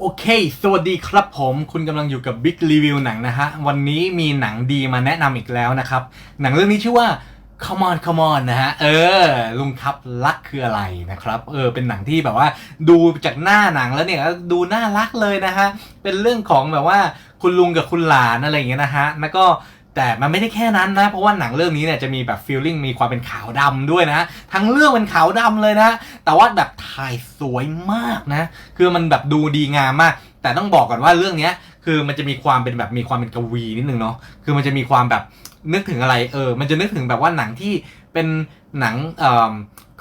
โอเค สวัสดีครับผม คุณกำลังอยู่กับ Big Review หนังนะฮะ วันนี้มีหนังดีมาแนะนำอีกแล้วนะครับ หนังเรื่องนี้ชื่อว่า Come on Come on นะฮะ เออ ลุงครับรักคืออะไรนะครับ เออ เป็นหนังที่แบบว่า ดูจากหน้าหนังแล้วเนี่ยดูน่ารักเลยนะฮะ เป็นเรื่องของแบบว่าคุณลุงกับคุณหลานอะไรอย่างเงี้ยนะฮะ แล้วก็ แต่มันไม่ได้แค่นั้นนะ เพราะว่าหนังเรื่องนี้เนี่ยจะมีแบบฟีลลิ่งมีความเป็นขาวดำด้วยนะ ทั้งเรื่องเป็นขาวดำเลยนะ แต่ว่าแบบถ่ายสวยมากนะ คือมันแบบดูดีงามมาก แต่ต้องบอกก่อนว่าเรื่องเนี้ยคือมันจะมีความเป็นแบบมีความเป็นกวีนิดนึงเนาะ คือมันจะมีความแบบนึกถึงอะไร เออ มันจะนึกถึงแบบว่าหนังที่เป็นหนังเอ่อ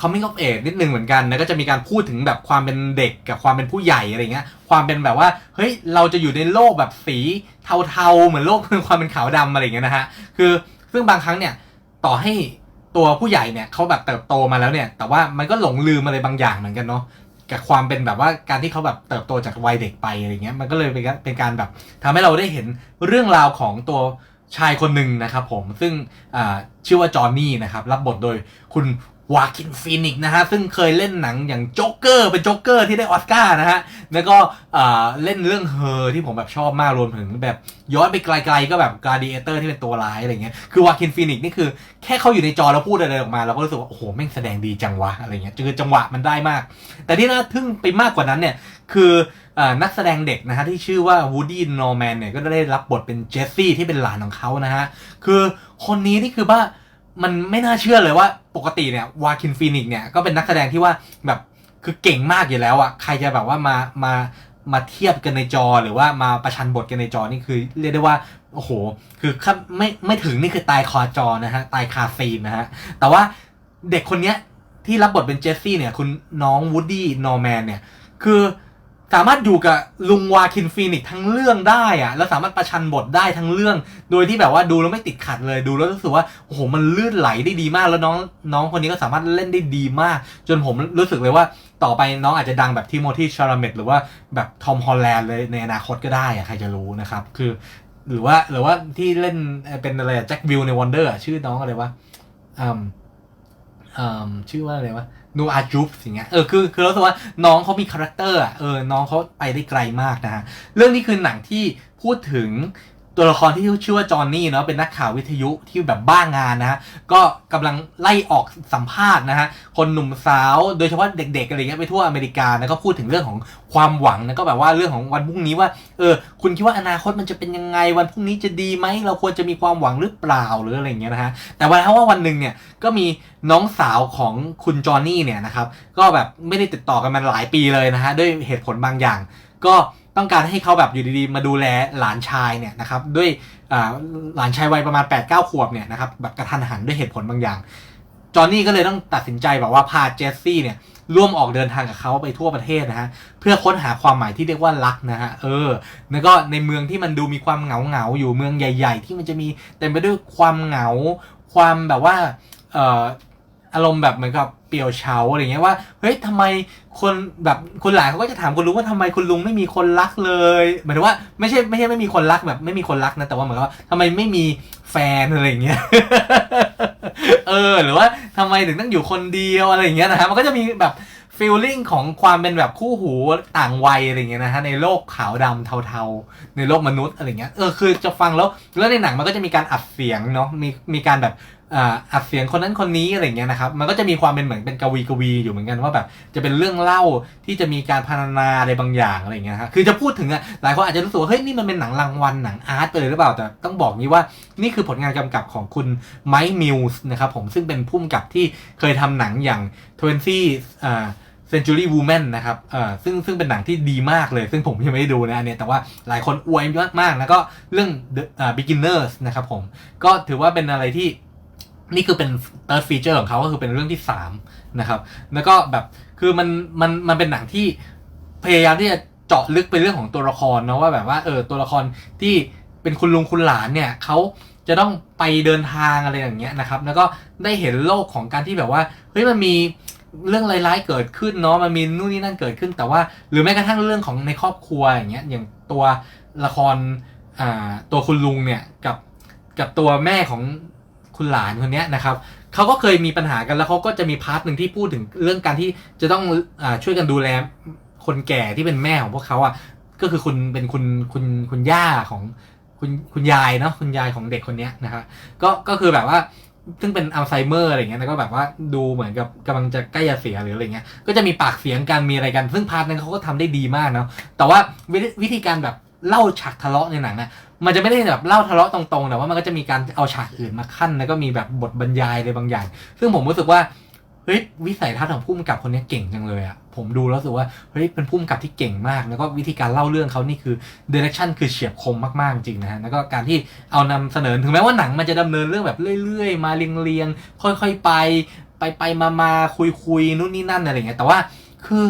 coming of age นิดนึงเหมือนกันแล้วก็จะมีการพูดถึงแบบความเป็นเด็กกับความเป็นผู้ใหญ่อะไรเงี้ยความเป็นแบบว่าเฮ้ยเราจะอยู่ในโลกแบบสีเทาๆเหมือนโลกความเป็นขาวดำอะไรเงี้ยนะฮะคือซึ่งบางครั้งเนี่ยต่อให้ตัวผู้ใหญ่เนี่ยเขาแบบเติบโตมาแล้วเนี่ย แต่ว่ามันก็หลงลืมอะไรบางอย่างเหมือนกันเนาะกับความเป็นแบบว่าการที่เขาแบบเติบโตจากวัยเด็กไปอะไรเงี้ยมันก็เลยเป็นการเป็นการแบบทำให้เราได้เห็นเรื่องราวของตัวชายคนหนึ่งนะครับผมซึ่งชื่อว่าจอห์นนี่นะครับรับบทโดยคุณ วาคินฟีนิกซ์นะฮะ ซึ่งเคยเล่นหนังอย่างโจ๊กเกอร์เป็นโจ๊กเกอร์ที่ได้ออสการ์นะฮะ แล้วก็เล่นเรื่องเฮอที่ผมแบบชอบมากรวมถึงแบบย้อนไปไกลๆก็แบบก l า d เอเตอร์ที่เป็นตัวร้ายอะไรเงี้ย คือวาคินฟีนิกซ์นี่คือแค่เขาอยู่ในจอแล้วพูดอะไรออกมาเราก็รู้สึกว่า โอ้โห แม่งแสดงดีจังวะอะไรเงี้ยคือจังหวะมันได้มาก แต่ที่น่าทึ่งไปมากกว่านั้นเนี่ยคืออนักแสดงเด็กนะฮะที่ชื่อว่าวูดดี้นอร์แมนเนี่ยก็ได้รับบทเป็นเจสซี่ที่เป็นหลานของเขานะฮะคือคนนี้นี่คือว่า มันไม่น่าเชื่อเลยว่าปกติเนี่ยวาคินฟีนิกซ์เนี่ยก็เป็นนักแสดงที่ว่าแบบคือเก่งมากอยู่แล้วอะใครจะแบบว่ามามามาเทียบกันในจอหรือว่ามาประชันบทกันในจอนี่คือ เรียกได้ว่าโอ้โห คือไม่ไม่ถึงนี่คือตายคาจอนะฮะตายคาซีนนะฮะแต่ว่าเด็กคนเนี้ยที่รับบทเป็นเจสซี่เนี่ยคุณน้องวูดดี้นอร์แมนเนี่ยคือ สามารถอยู่กับลุงวาคินฟีนิกทั้งเรื่องได้อะแล้วสามารถประชันบทได้ทั้งเรื่อง โดยที่แบบว่าดูแล้วไม่ติดขัดเลยดูแล้วรู้สึกว่าโอ้โหมันลื่นไหลได้ดีมาก แล้วน้องน้องคนนี้ก็สามารถเล่นได้ดีมาก จนผมรู้สึกเลยว่าต่อไปน้องอาจจะดังแบบทิโมธีชาราเมตหรือว่าแบบทอมฮอลแลนด์เลยในอนาคตก็ได้อะใครจะรู้นะครับคือ หรือว่าหรือว่าที่เล่นเป็นอะไรแจ็ควิลในวันเดอร์ชื่อน้องอะไรวะอืมอืมชื่อว่าอะไรวะ นูอาจูปอย่างเงี้ยเออคือคือรู้สึกว่าน้องเขามีคาแรคเตอร์อะเออน้องเขาไปได้ไกลมากนะฮะเรื่องนี้คือหนังที่พูดถึง ตัวละครที่ชื่อว่าจอห์นนี่เนาะเป็นนักข่าววิทยุที่แบบบ้างานนะฮะก็กำลังไล่ออกสัมภาษณ์นะฮะคนหนุ่มสาวโดยเฉพาะเด็กๆอะไรเงี้ยไปทั่วอเมริกานะก็พูดถึงเรื่องของความหวังนะก็แบบว่าเรื่องของวันพรุ่งนี้ว่าเออคุณคิดว่าอนาคตมันจะเป็นยังไงวันพรุ่งนี้จะดีไหมเราควรจะมีความหวังหรือเปล่าหรืออะไรเงี้ยนะฮะแต่ว่าถ้าว่าวันหนึ่งเนี่ยก็มีน้องสาวของคุณจอห์นนี่เนี่ยนะครับก็แบบไม่ได้ติดต่อกันมาหลายปีเลยนะฮะด้วยเหตุผลบางอย่าง ก็ ต้องการให้เขาแบบอยู่ดีๆ มาดูแลหลานชายเนี่ยนะครับด้วยหลานชายวัยประมาณ8-9ขวบเนี่ยนะครับแบบกระทันหันด้วยเหตุผลบางอย่าง จอห์นนี่ก็เลยต้องตัดสินใจแบบว่าพาเจสซี่เนี่ยร่วมออกเดินทางกับเขาไปทั่วประเทศนะฮะเพื่อค้นหาความหมายที่เรียกว่ารักนะฮะเออ แล้วก็ในเมืองที่มันดูมีความเหงาเหงาอยู่เมืองใหญ่ ๆ ที่มันจะมีเต็มไปด้วยความเหงา ความแบบว่าเอ่อ อารมณ์แบบเหมือนกับเปลี่ยวเฉาอะไรเงี้ยว่าเฮ้ยทำไมคนแบบคุณหลานเขาก็จะถามคุณลุงว่าทำไมคุณลุงไม่มีคนรักเลยหมายถึงว่าไม่ใช่ไม่ใช่ไม่มีคนรักแบบไม่มีคนรักนะแต่ว่าเหมือนกับว่าทำไมไม่มีแฟนอะไรเงี้ยเออหรือว่าทำไมถึงต้องอยู่คนเดียวอะไรเงี้ยนะฮะมันก็จะมีแบบฟีลลิ่งของความเป็นแบบคู่หูต่างวัยอะไรเงี้ยนะฮะในโลกขาวดำเทาๆ ในโลกมนุษย์อะไรเงี้ยเออคือจะฟังแล้วแล้วในหนังมันก็จะมีการอัดเสียงเนาะมีมีการแบบ อ่าอัดเสียงคนนั้นคนนี้อะไรเงี้ยนะครับ มันก็จะมีความเป็นเหมือนเป็นกวีกวีอยู่เหมือนกันว่าแบบจะเป็นเรื่องเล่าที่จะมีการพรรณนาอะไรบางอย่างอะไรเงี้ยฮะคือจะพูดถึงอะหลายคนอาจจะรู้สึกว่าเฮ้ยนี่มันเป็นหนังรางวัลหนังอาร์ตไปเลยหรือเปล่าแต่ต้องบอกงี้ว่านี่คือผลงานกำกับของคุณไมค์มิลส์นะครับผมซึ่งเป็นผู้กำกับที่เคยทำหนังอย่าง20อ่า Century Woman นะครับเอ่อซึ่งซึ่งเป็นหนังที่ดีมากเลย ซึ่งผมยังไม่ได้ดูนะอันนี้แต่ว่าหลายคนอวยมากๆ แล้วก็เรื่อง The อ่า Beginners นะครับผม ก็ถือว่าเป็นอะไรที่ นี่คือเป็น third feature ของเขาก็คือเป็นเรื่องที่3นะครับ แล้วก็แบบคือมันมันมันเป็นหนังที่พยายามที่จะเจาะลึกไปเรื่องของตัวละครเนาะว่าแบบว่าเออตัวละครที่เป็นคุณลุงคุณหลานเนี่ยเขาจะต้องไปเดินทางอะไรอย่างเงี้ยนะครับ แล้วก็ได้เห็นโลกของการที่แบบว่าเฮ้ยมันมีเรื่องร้ายๆเกิดขึ้นเนาะมันมีนู่นนี่นั่นเกิดขึ้น แต่ว่าหรือแม้กระทั่งเรื่องของในครอบครัวอย่างเงี้ยอย่างตัวละครอ่าตัวคุณลุงเนี่ยกับกับตัวแม่ของ คุณหลานคนนี้นะครับเขาก็เคยมีปัญหากันแล้วเขาก็จะมีพาร์ทหนึ่งที่พูดถึงเรื่องการที่จะต้องอช่วยกันดูแลคนแก่ที่เป็นแม่ของพวกเขาอะก็คือคุณเป็นคุณคุณคุณย่าของคุณคุณยายเนาะคุณยายของเด็กคนนี้นะครับก็ก็คือแบบว่าซึ่งเป็นอัลไซเมอร์อะไรเงี้ยแล้วก็แบบว่าดูเหมือนกับกำลังจะใกล้จะเสียหรืออะไรเงี้ย ก็จะมีปากเสียงกันมีอะไรกัน ซึ่งพาร์ทนั้นเขาก็ทำได้ดีมากเนาะ แต่ว่าวิธีการแบบ เล่าฉากทะเลาะในหนังนะมันจะไม่ได้แบบเล่าทะเลาะตรงๆแต่ว่ามันก็จะมีการเอาฉากอื่นมาขั้น แล้วก็มีแบบบทบรรยายอะไรบางอย่าง ซึ่งผมรู้สึกว่าเฮ้ยวิสัยทัศน์ของผู้กำกับคนนี้เก่งจังเลยอะผมดูแล้วรู้สึกว่าเฮ้ยเป็นผู้กำกับที่เก่งมาก แล้วก็วิธีการเล่าเรื่องเขานี่คือเดเรคชั่นคือเฉียบคมมากๆจริงนะฮะแล้วก็การที่เอานำเสนอถึงแม้ว่าหนังมันจะดำเนินเรื่องแบบเรื่อยๆ มาเรียงๆค่อยๆไป ไปไปมามาคุยคุยๆนู่นนี่นั่นอะไรเงี้ยแต่ว่าคือ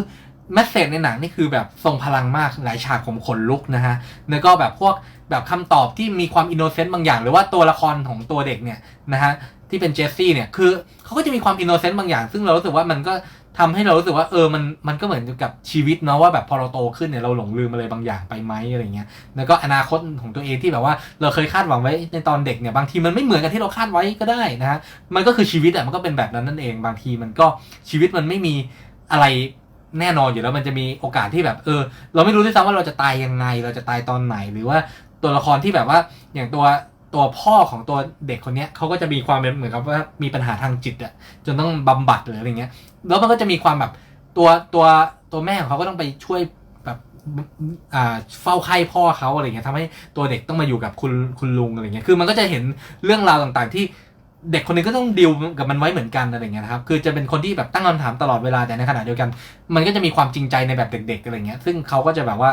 แมสเซจในหนังนี่คือแบบทรงพลังมากหลายฉากผมขนลุกนะฮะแล้วก็แบบพวกแบบคำตอบที่มีความอินโนเซนต์บางอย่าง หรือว่าตัวละครของตัวเด็กเนี่ยนะฮะที่เป็นเจสซี่เนี่ยคือเขาก็จะมีความอินโนเซนต์บางอย่าง ซึ่งเรารู้สึกว่ามันก็ทำให้เรารู้สึกว่าเออมันมันก็เหมือนกับชีวิตเนาะว่าแบบพอเราโตขึ้นเนี่ยเราหลงลืมอะไรบางอย่างไปไหมอะไรเงี้ยแล้วก็อนาคตของตัวเองที่แบบว่าเราเคยคาดหวังไว้ในตอนเด็กเนี่ยบางทีมันไม่เหมือนกับที่เราคาดไว้ก็ได้นะฮะมันก็คือชีวิตอะมันก็เป็นแบบนั้นนั่นเองบางทีมันก็ชีวิตมันไม่มีอะไร แน่นอนอยู่แล้วมันจะมีโอกาสที่แบบเออ เราไม่รู้ด้วยซ้ำว่าเราจะตายยังไง เราจะตายตอนไหน หรือว่าตัวละครที่แบบว่าอย่างตัวตัวพ่อของตัวเด็กคนเนี้ยเขาก็จะมีความเป็นเหมือนกับว่ามีปัญหาทางจิตอะจนต้องบำบัดหรืออะไรเงี้ย แล้วมันก็จะมีความแบบตัวตัวตัวแม่ของเขาก็ต้องไปช่วยแบบอ่าเฝ้าไข้พ่อเขาอะไรเงี้ยทำให้ตัวเด็กต้องมาอยู่กับคุณคุณลุงอะไรเงี้ยคือมันก็จะเห็นเรื่องราวต่างๆที่ เด็กคนนึงก็ต้องดิวกับมันไว้เหมือนกันอะไรเงี้ยนะครับ คือจะเป็นคนที่แบบตั้งคำถามตลอดเวลาแต่ในขณะเดียวกัน มันก็จะมีความจริงใจในแบบเด็กๆอะไรเงี้ย ซึ่งเขาก็จะแบบว่า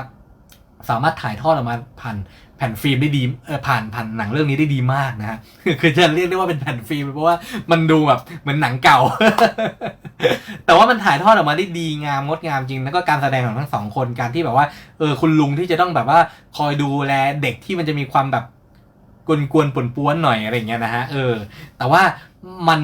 สามารถถ่ายทอดออกมาผ่านแผ่นฟิล์มได้ดีเออผ่านผ่านหนังเรื่องนี้ได้ดีมากนะฮะคือจะเรียกได้ว่าเป็นแผ่นฟิล์มเพราะว่ามันดูแบบเหมือนหนังเก่า แต่ว่ามันถ่ายทอดออกมาได้ดีงามงดงามจริงแล้วก็การแสดงของทั้งสองคนการที่แบบว่าเออคุณลุงที่จะต้องแบบว่าคอยดูแลเด็กที่มันจะมีความแบบ กวนๆป่วนหน่อยอะไรเงี้ยนะฮะเออ แต่ว่ามัน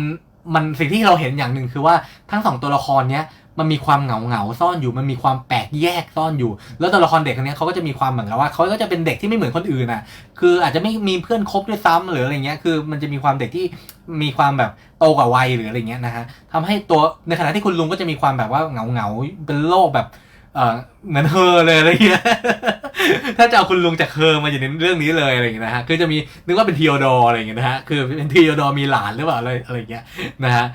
มันสิ่งที่เราเห็นอย่างหนึ่งคือว่าทั้งสองตัวละครเนี้ยมันมีความเหงาเหงาๆซ่อนอยู่ มันมีความแปลกแยกซ่อนอยู่ แล้วตัวละครเด็กคนนี้เขาก็จะมีความเหมือนกับว่าเขาก็จะเป็นเด็กที่ไม่เหมือนคนอื่นอะ คืออาจจะไม่มีเพื่อนคบด้วยซ้ำหรืออะไรเงี้ย คือมันจะมีความเด็กที่มีความแบบโตกว่าวัยหรืออะไรเงี้ยนะฮะทำให้ตัวในขณะที่คุณลุงก็จะมีความแบบว่าเหงาเหงาๆเป็นโรคแบบ เหมือนเธอเลยอะไรเงี้ย ถ้าจะเอาคุณลุงจากเธอมาอยู่ในเรื่องนี้เลยอะไรเงี้ยนะฮะ คือจะมีนึกว่าเป็นทีโอดอร์อะไรเงี้ยนะฮะ คือเป็นทีโอดอร์มีหลานหรือเปล่าอะไรอะไรเงี้ยนะฮะ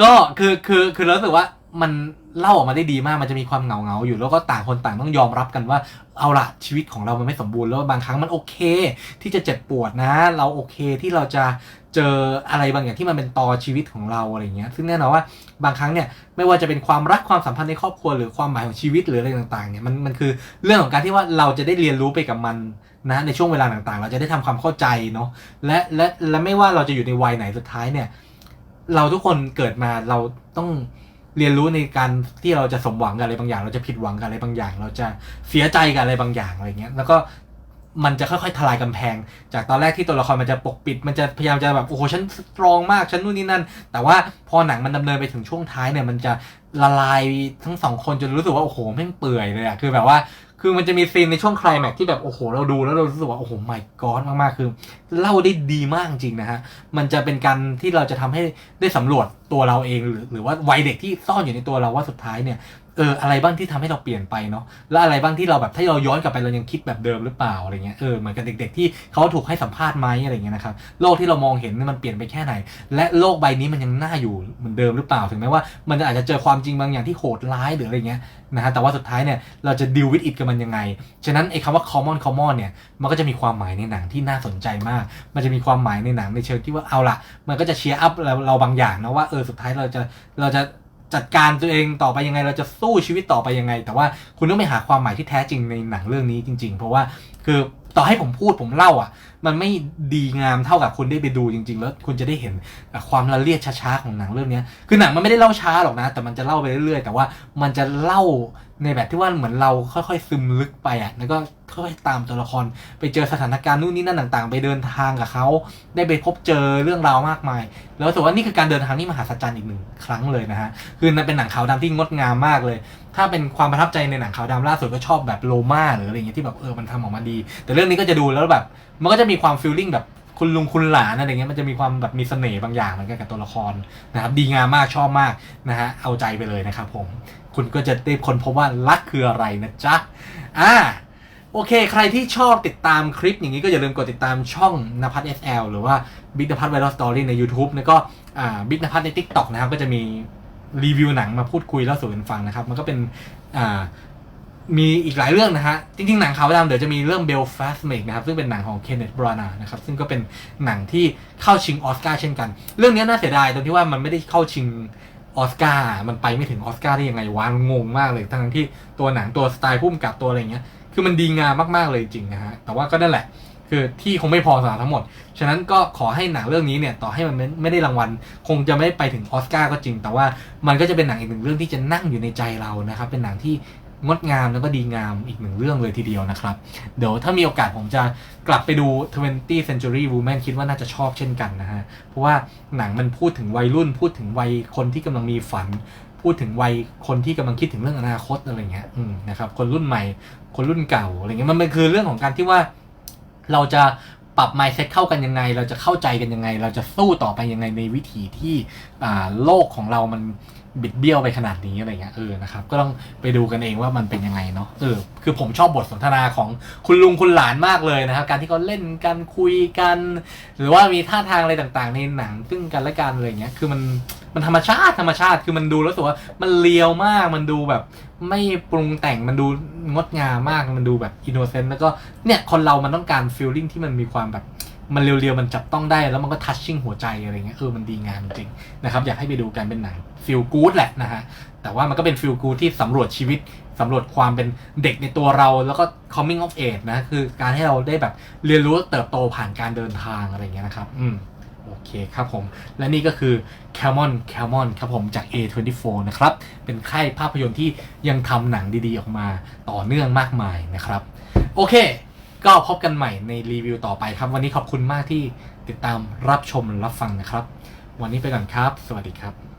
ก็คือคือคือรู้สึกว่ามัน เล่าออกมาได้ดีมากมันจะมีความเหงาเงาๆอยู่ แล้วก็ต่างคนต่างต้องยอมรับกันว่า เอาละชีวิตของเรามันไม่สมบูรณ์แล้วบางครั้งมันโอเค ที่จะเจ็บปวดนะ เราโอเคที่เราจะเจออะไรบางอย่างที่มันเป็นตอชีวิตของเราอะไรเงี้ยซึ่งแน่นอนว่าบางครั้งเนี่ยไม่ว่าจะเป็นความรักความสัมพันธ์ในครอบครัวหรือความหมายของชีวิตหรืออะไรต่างๆเนี่ยมันมันคือเรื่องของการที่ว่าเราจะได้เรียนรู้ไปกับมันนะในช่วงเวลาต่างๆ เราจะได้ทำความเข้าใจเนาะและและและไม่ว่าเราจะอยู่ในวัยไหนสุดท้ายเนี่ย เราทุกคนเกิดมาเราต้อง เรียนรู้ในการที่เราจะสมหวังกับอะไรบางอย่าง เราจะผิดหวังกับอะไรบางอย่าง เราจะเสียใจกับอะไรบางอย่างอะไรเงี้ยแล้วก็มันจะค่อยๆทลายกำแพง จากตอนแรกที่ตัวละครมันจะปกปิด มันจะพยายามจะแบบโอ้โหฉันสตรองมากฉันนู่นนี่นั่น แต่ว่าพอหนังมันดำเนินไปถึงช่วงท้ายเนี่ยมันจะ ละลายทั้งสองคนจนรู้สึกว่าโอ้โหแม่งเปื่อยเลยอะคือแบบว่าคือมันจะมีซีนในช่วงไคลแม็กที่แบบโอ้โหเราดูแล้วเรารู้สึกว่าโอ้โหไม่กอดมากๆคือเล่าได้ดีมากจริงนะฮะมันจะเป็นการที่เราจะทำให้ได้สำรวจตัวเราเองหรือหรือว่าวัยเด็กที่ซ่อนอยู่ในตัวเราว่าสุดท้ายเนี่ยเอออะไรบ้างที่ทำให้เราเปลี่ยนไปเนาะแล้วอะไรบ้างที่เราแบบถ้าเราย้อนกลับไปเรายังคิดแบบเดิมหรือเปล่าอะไรเงี้ยเออเหมือนกับเด็ก ๆ ที่เขาถูกให้สัมภาษณ์ไหมอะไรเงี้ยนะครับโลกที่เรามองเห็นมันเปลี่ยนไปแค่ไหน และโลกใบนี้มันยังน่าอยู่เหมือนเดิมหรือเปล่าถึงแม้ว่า มันจะอาจจะเจอความจริงบางอย่างที่โหดร้ายหรืออะไรเงี้ยนะฮะแต่ว่าสุดท้ายเนี่ยเราจะ deal with it กับมันยังไง ฉะนั้นไอ้คำว่า common common เนี่ยมันก็จะมีความหมายในหนังที่น่าสนใจมาก มันจะมีความหมายในหนังในเชิงที่ว่าเอาละมันก็จะเชียร์อัพเราเราบางอย่างนะว่าเออสุดท้ายเราจะเราจะจัดการตัวเองต่อไปยังไง เราจะสู้ชีวิตต่อไปยังไง แต่ว่าคุณต้องไปหาความหมายที่แท้จริงในหนังเรื่องนี้จริง ๆ เพราะว่าคือต่อให้ผมพูดผมเล่าอะ มันไม่ดีงามเท่ากับคุณได้ไปดูจริง ๆ แล้วคุณจะได้เห็นความละเลียดช้าๆของหนังเรื่องนี้คือหนังมันไม่ได้เล่าช้าหรอกนะ แต่มันจะเล่าไปเรื่อยๆ แต่ว่ามันจะเล่าในแบบที่ว่าเหมือนเราค่อยๆซึมลึกไปอะแล้วก็ค่อยๆตามตัวละคร ไปเจอสถานการณ์นู่นนี่นั่นต่างๆ ไปเดินทางกับเขาได้ไปพบเจอเรื่องราวมากมาย แล้วรู้สึกว่านี่คือการเดินทางที่มหัศจรรย์อีกหนึ่งครั้งเลยนะฮะคือมันเป็นหนังขาวดำที่งดงามมากเลย ถ้าเป็นความประทับใจในหนังขาวดำล่าสุดก็ชอบแบบโลมาหรืออะไรเงี้ยที่แบบเออมันทำออกมาดี แต่เรื่องนี้ก็จะดูแล้วแบบมันก็จะมีความฟีลลิ่งแบบคุณลุงคุณหลานอะไรเงี้ยมันจะมีความแบบมีเสน่ห์บางอย่างเหมือนกันกับตัวละครนะครับดีงามมากชอบมากนะฮะเอาใจไปเลยนะครับผมคุณก็จะได้คนพบว่ารักคืออะไรนะจ๊ะอ่าโอเค ใครที่ชอบติดตามคลิปอย่างนี้ก็อย่าลืมกดติดตามช่องนภัท SL หรือว่า Big นภัทร Viral Story ใน YouTube แล้วก็อ่า Big นภัทใน TikTok นะครับก็จะมีรีวิวหนังมาพูดคุยเล่าสู่กันฟังนะครับ มันก็เป็นอ่า มีอีกหลายเรื่องนะฮะ จริงๆ หนังขาวดำเดี๋ยวจะมีเรื่อง Belfast Make นะครับ ซึ่งเป็นหนังของ Kenneth Branagh นะครับ ซึ่งก็เป็นหนังที่เข้าชิงออสการ์เช่นกัน เรื่องนี้น่าเสียดายตรงที่ว่ามันไม่ได้เข้าชิงออสการ์มันไปไม่ถึงออสการ์ได้ยังไงวะงงมากเลย ทั้งที่ตัวหนังตัวสไตล์พุ่มกับตัวอะไรเงี้ย คือมันดีงามมากๆเลยจริงนะฮะ แต่ว่าก็นั่นแหละ คือที่คงไม่พอสำหรับทั้งหมด ฉะนั้นก็ขอให้หนังเรื่องนี้เนี่ย ต่อให้มันไม่ไม่ได้รางวัล คงจะไม่ไปถึงออสการ์ก็จริง แต่ว่ามันก็จะเป็นหนังอีกหนึ่งเรื่องที่จะนั่งอยู่ในใจเรานะครับ เป็นหนังที่ งดงามแล้วก็ดีงามอีกหนึ่งเรื่องเลยทีเดียวนะครับ เดี๋ยวถ้ามีโอกาสผมจะกลับไปดู 20th Century Woman คิดว่าน่าจะชอบเช่นกันนะฮะ เพราะว่าหนังมันพูดถึงวัยรุ่น พูดถึงวัยคนที่กำลังมีฝัน พูดถึงวัยคนที่กำลังคิดถึงเรื่องอนาคตอะไรเงี้ยนะครับ คนรุ่นใหม่ คนรุ่นเก่าอะไรเงี้ยมันเป็นคือเรื่องของการที่ว่าเราจะ ปรับ mindset เข้ากันยังไง เราจะเข้าใจกันยังไง เราจะสู้ต่อไปยังไงในวิถีที่โลกของเรามันบิดเบี้ยวไปขนาดนี้อะไรเงี้ยเออนะครับก็ต้องไปดูกันเองว่ามันเป็นยังไงเนาะเออคือผมชอบบทสนทนาของคุณลุงคุณหลานมากเลยนะครับ การที่เขาเล่นกันคุยกัน หรือว่ามีท่าทางอะไรต่างๆ ในหนังซึ่งกันและกันอะไรเงี้ยคือมันมันธรรมชาติธรรมชาติคือมันดูแล้วสึกว่ามันเลียวมากมันดูแบบ ไม่ปรุงแต่งมันดูงดงามมากมันดูแบบอินโนเซนต์แล้วก็เนี่ยคนเรามันต้องการฟีลลิ่งที่มันมีความแบบมันเรียวๆ มันจับต้องได้แล้วมันก็ทัชชิ่งหัวใจอะไรเงี้ยเออมันดีงามจริงนะครับ อยากให้ไปดูกันเป็นหนังฟีลกู๊ดแหละนะฮะ แต่ว่ามันก็เป็นฟีลกู๊ดที่สำรวจชีวิตสำรวจความเป็นเด็กในตัวเราแล้วก็ coming of age นะ คือการให้เราได้แบบเรียนรู้เติบโตผ่านการเดินทางอะไรเงี้ยนะครับ อืม โอเคครับผม และนี่ก็คือ c a m o n c a m o n ครับผมจาก A24 นะครับ เป็นค่ายภาพยนตร์ที่ยังทำหนังดีๆ ออกมาต่อเนื่องมากมายนะครับ โอเค ก็พบกันใหม่ในรีวิวต่อไปครับ วันนี้ขอบคุณมากที่ติดตามรับชมรับฟังนะครับ วันนี้ไปก่อนครับ สวัสดีครับ